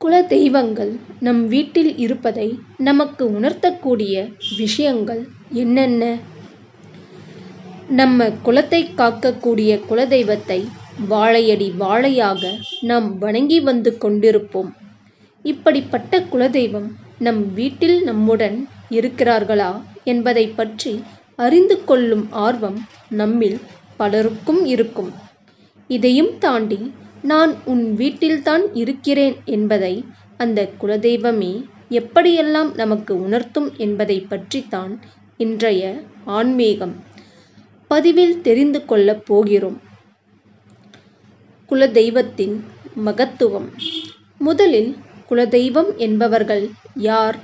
குல தெய்வங்கள் நம் வீட்டில் இருப்பதை நமக்கு உணர்த்தக்கூடிய விஷயங்கள் என்னென்ன? நம்ம குலத்தை காக்கக்கூடிய குலதெய்வத்தை வாழையடி வாழையாக நாம் வணங்கி வந்து கொண்டிருப்போம். இப்படிப்பட்ட குலதெய்வம் நம் வீட்டில் நம்முடன் இருக்கிறார்களா என்பதை பற்றி அறிந்து கொள்ளும் ஆர்வம் நம்மில் பலருக்கும் இருக்கும். இதையும் தாண்டி நான் உன் வீட்டில்தான் இருக்கிறேன் என்பதை அந்த குலதெய்வமே எப்படியெல்லாம் நமக்கு உணர்த்தும் என்பதை பற்றித்தான் இன்றைய ஆன்மீகம் பதிவில் தெரிந்து கொள்ளப் போகிறோம். குலதெய்வத்தின் மகத்துவம். முதலில் குலதெய்வம் என்பவர்கள் யார்?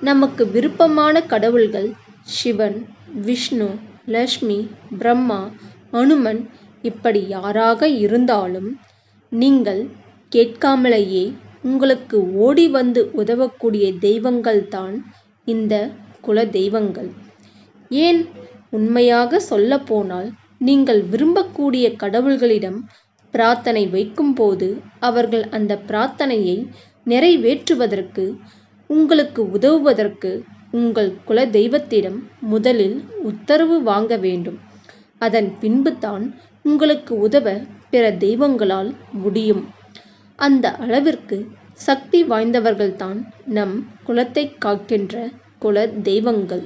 நமக்கு விருப்பமான கடவுள்கள் சிவன் விஷ்ணு லக்ஷ்மி பிரம்மா அனுமன் இப்படி யாராக இருந்தாலும் நீங்கள் கேட்காமலேயே உங்களுக்கு ஓடி வந்து உதவக்கூடிய தெய்வங்கள்தான் இந்த குல தெய்வங்கள் ஏன் உண்மையாக சொல்லப்போனால் நீங்கள் விரும்பக்கூடிய கடவுள்களிடம் பிரார்த்தனை வைக்கும்போது அவர்கள் அந்த பிரார்த்தனையை நிறைவேற்றுவதற்கு உங்களுக்கு உதவுவதற்கு உங்கள் குல தெய்வத்திடம் முதலில் உத்தரவு வாங்க வேண்டும். அதன் பின்புதான் உங்களுக்கு உதவ பிற தெய்வங்களால் முடியும். அந்த அளவிற்கு சக்தி வாய்ந்தவர்கள்தான் நம் குலத்தை காக்கின்ற குல தெய்வங்கள்.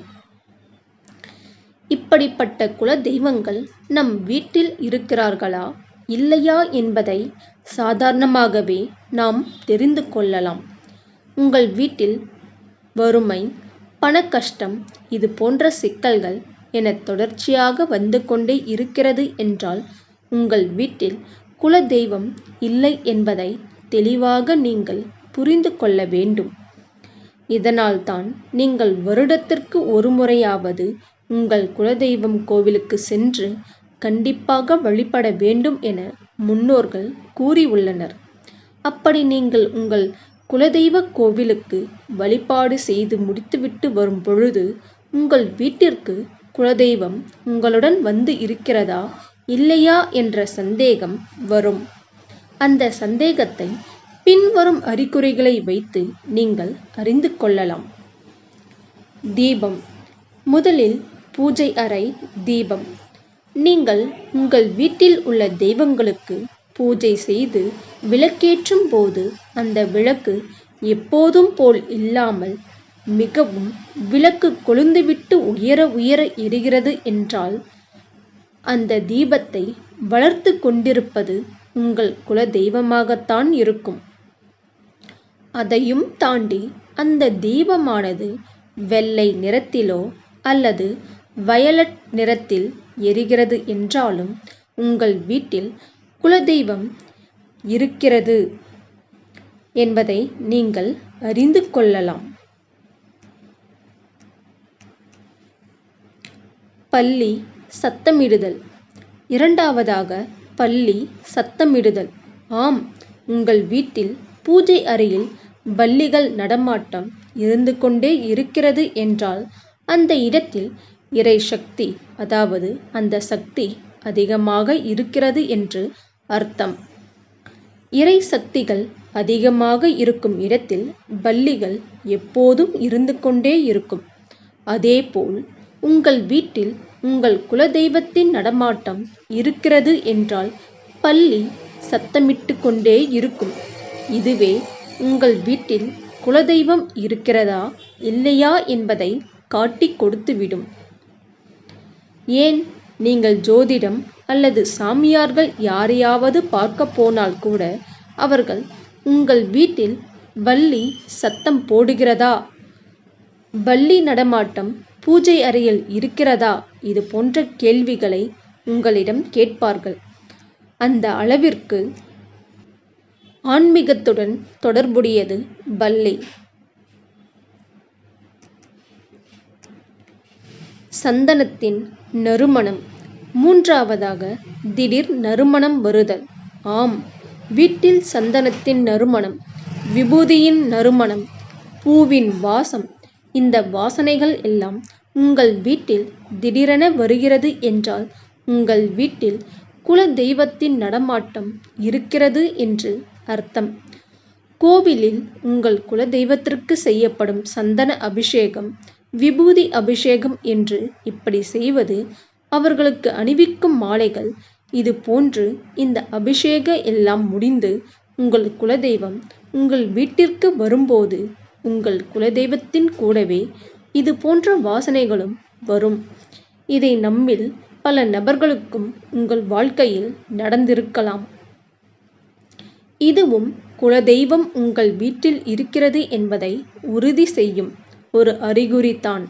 இப்படிப்பட்ட குல தெய்வங்கள் நம் வீட்டில் இருக்கிறார்களா இல்லையா என்பதை சாதாரணமாகவே நாம் தெரிந்து கொள்ளலாம். உங்கள் வீட்டில் வறுமை பண கஷ்டம் இது போன்ற சிக்கல்கள் என தொடர்ச்சியாக வந்து கொண்டே இருக்கிறது என்றால் உங்கள் வீட்டில் குல தெய்வம் இல்லை என்பதை தெளிவாக நீங்கள் புரிந்து கொள்ள வேண்டும். இதனால்தான் நீங்கள் வருடத்திற்கு ஒரு முறையாவது உங்கள் குலதெய்வம் கோவிலுக்கு சென்று கண்டிப்பாக வழிபட வேண்டும் என முன்னோர்கள் கூறியுள்ளனர். அப்படி நீங்கள் உங்கள் குலதெய்வ கோவிலுக்கு வழிபாடு செய்து முடித்துவிட்டு வரும் பொழுது உங்கள் வீட்டிற்கு குலதெய்வம் உங்களுடன் வந்து இருக்கிறதா இல்லையா என்ற சந்தேகம் வரும். அந்த சந்தேகத்தை பின்வரும் அறிகுறிகளை வைத்து நீங்கள் அறிந்து கொள்ளலாம். தீபம். முதலில் பூஜை அறை தீபம். நீங்கள் உங்கள் வீட்டில் உள்ள தெய்வங்களுக்கு பூஜை செய்து விளக்கேற்றும் போது அந்த விளக்கு எப்போதும் போல் இல்லாமல் மிகவும் விளக்கு கொழுந்துவிட்டு உயர உயர எரிகிறது என்றால் அந்த தீபத்தை வளர்த்து கொண்டிருப்பது உங்கள் குல தெய்வமாகத்தான் இருக்கும். அதையும் தாண்டி அந்த தீபமானது வெள்ளை நிறத்திலோ அல்லது வயலட் நிறத்தில் எரிகிறது என்றாலும் உங்கள் வீட்டில் குலதெய்வம் இருக்கிறது என்பதை நீங்கள் அறிந்து கொள்ளலாம். பள்ளி சத்தமிடுதல். இரண்டாவதாக பள்ளி சத்தமிடுதல். ஆம் உங்கள் வீட்டில் பூஜை அறையில் பல்லிகள் நடமாட்டம் இருந்து கொண்டே இருக்கிறது என்றால் அந்த இடத்தில் இறை சக்தி அதாவது அந்த சக்தி அதிகமாக இருக்கிறது என்று அர்த்தம். இறை சக்திகள் அதிகமாக இருக்கும் இடத்தில் பல்லிகள் எப்போதும் இருந்து கொண்டே இருக்கும். அதேபோல் உங்கள் வீட்டில் உங்கள் குலதெய்வத்தின் நடமாட்டம் இருக்கிறது என்றால் பல்லி சத்தமிட்டு கொண்டே இருக்கும். இதுவே உங்கள் வீட்டில் குலதெய்வம் இருக்கிறதா இல்லையா என்பதை காட்டிக் கொடுத்துவிடும். ஏன் நீங்கள் ஜோதிடம் அல்லது சாமியார்கள் யாரையாவது பார்க்க போனால் கூட அவர்கள் உங்கள் வீட்டில் வள்ளி சத்தம் போடுகிறதா வள்ளி நடமாட்டம் பூஜை அறையில் இருக்கிறதா? இது போன்ற கேள்விகளை உங்களிடம் கேட்பார்கள். அந்த அளவிற்கு ஆன்மீகத்துடன் தொடர்புடையது பல்லி சந்தனத்தின் நறுமணம். மூன்றாவதாக திடீர் நறுமணம் வருதல். ஆம் வீட்டில் சந்தனத்தின் நறுமணம். விபூதியின் நறுமணம். பூவின் வாசம். இந்த வாசனைகள் எல்லாம் உங்கள் வீட்டில் திடீரென வருகிறது என்றால் உங்கள் வீட்டில் குல தெய்வத்தின் நடமாட்டம் இருக்கிறது என்று அர்த்தம். கோவிலில் உங்கள் குலதெய்வத்திற்கு செய்யப்படும் சந்தன அபிஷேகம் விபூதி அபிஷேகம் என்று இப்படி செய்வது அவர்களுக்கு அணிவிக்கும் மாலைகள். இது போன்று இந்த அபிஷேக எல்லாம் முடிந்து உங்கள் குலதெய்வம் உங்கள் வீட்டிற்கு வரும்போது உங்கள் குலதெய்வத்தின் கூடவே இது போன்ற வாசனைகளும் வரும். இதை நம்மில் பல நபர்களுக்கும் உங்கள் வாழ்க்கையில் நடந்திருக்கலாம். இதுவும் குலதெய்வம் உங்கள் வீட்டில் இருக்கிறது என்பதை உறுதி செய்யும் ஒரு அறிகுறிதான்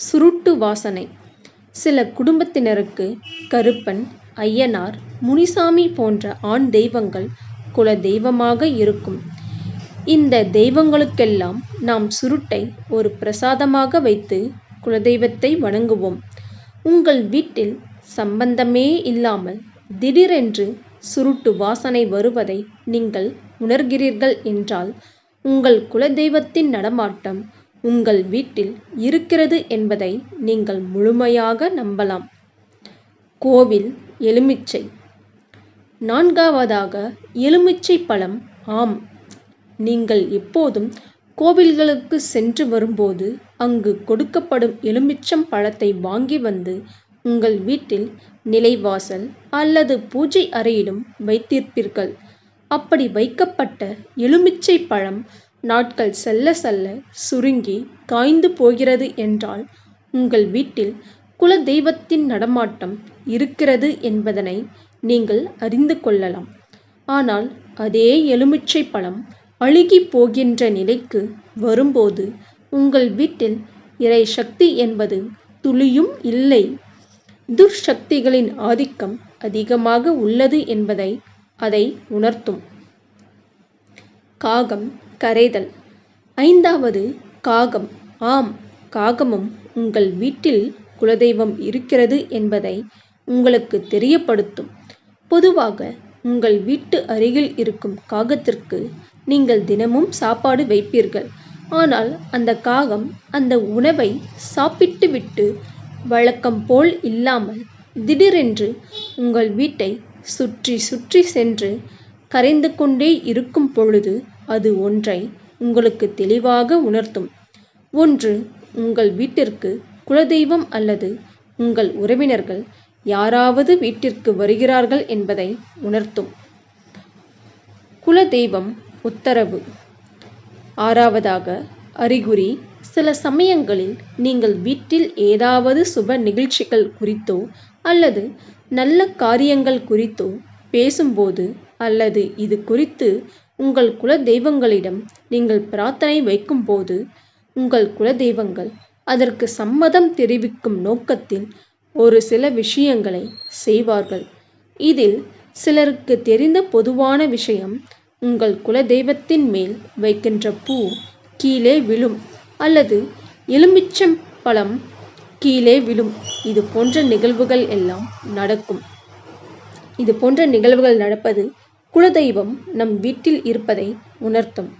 சுருட்டு வாசனை. சில குடும்பத்தினருக்கு கருப்பன் ஐயனார் முனிசாமி போன்ற ஆண் தெய்வங்கள் குல தெய்வமாக இருக்கும். இந்த தெய்வங்களுக்கெல்லாம் நாம் சுருட்டை ஒரு பிரசாதமாக வைத்து குலதெய்வத்தை வணங்குவோம். உங்கள் வீட்டில் சம்பந்தமே இல்லாமல் திடீரென்று சுருட்டு வாசனை வருவதை நீங்கள் உணர்கிறீர்கள் என்றால் உங்கள் குலதெய்வத்தின் நடமாட்டம் உங்கள் வீட்டில் இருக்கிறது என்பதை நீங்கள் முழுமையாக நம்பலாம். கோவில் எலுமிச்சை. நான்காவதாக எலுமிச்சை பழம் ஆம் நீங்கள் எப்போதும் கோவில்களுக்கு சென்று வரும்போது அங்கு கொடுக்கப்படும் எலுமிச்சம் பழத்தை வாங்கி வந்து உங்கள் வீட்டில் நிலைவாசல் அல்லது பூஜை அறையிலும் வைத்திருப்பீர்கள். அப்படி வைக்கப்பட்ட எலுமிச்சை பழம் நாட்கள் செல்ல செல்ல சுருங்கி காய்ந்து போகிறது என்றால் உங்கள் வீட்டில் குல தெய்வத்தின் நடமாட்டம் இருக்கிறது என்பதனை நீங்கள் அறிந்து கொள்ளலாம். ஆனால் அதே எலுமிச்சை பழம் அழுகி போகின்ற நிலைக்கு வரும்போது உங்கள் வீட்டில் இறை சக்தி என்பது துளியும் இல்லை. துர்சக்திகளின் ஆதிக்கம் அதிகமாக உள்ளது என்பதை அதை உணர்த்தும். காகம் கரைதல். ஐந்தாவது காகம். ஆம் காகமும் உங்கள் வீட்டில் குலதெய்வம் இருக்கிறது என்பதை உங்களுக்கு தெரியப்படுத்தும். பொதுவாக உங்கள் வீட்டு அருகில் இருக்கும் காகத்திற்கு நீங்கள் தினமும் சாப்பாடு வைப்பீர்கள். ஆனால் அந்த காகம் அந்த உணவை சாப்பிட்டுவிட்டு வழக்கம் போல் இல்லாமல் திடீரென்று உங்கள் வீட்டை சுற்றி சுற்றி சென்று கரைந்து கொண்டே இருக்கும் பொழுது அது ஒன்றை உங்களுக்கு தெளிவாக உணர்த்தும். ஒன்று உங்கள் வீட்டிற்கு குலதெய்வம் அல்லது உங்கள் உறவினர்கள் யாராவது வீட்டிற்கு வருகிறார்கள் என்பதை உணர்த்தும். குலதெய்வம் உத்தரவு. ஆறாவதாக அறிகுறி சில சமயங்களில் நீங்கள் வீட்டில் ஏதாவது சுப நிகழ்ச்சிகள் குறித்தோ அல்லது நல்ல காரியங்கள் குறித்தோ பேசும்போது அல்லது இது குறித்து உங்கள் குல தெய்வங்களிடம் நீங்கள் பிரார்த்தனை வைக்கும்போது உங்கள் குல தெய்வங்கள் அதற்கு சம்மதம் தெரிவிக்கும் நோக்கத்தில் ஒரு சில விஷயங்களை செய்வார்கள். இதில் சிலருக்கு தெரிந்த பொதுவான விஷயம் உங்கள் குலதெய்வத்தின் மேல் வைக்கின்ற பூ கீழே விழும் அல்லது எலுமிச்சம் பழம் கீழே விழும். இது போன்ற நிகழ்வுகள் எல்லாம் நடக்கும். இது போன்ற நிகழ்வுகள் நடப்பது குலதெய்வம் நம் வீட்டில் இருப்பதை உணர்த்தும்.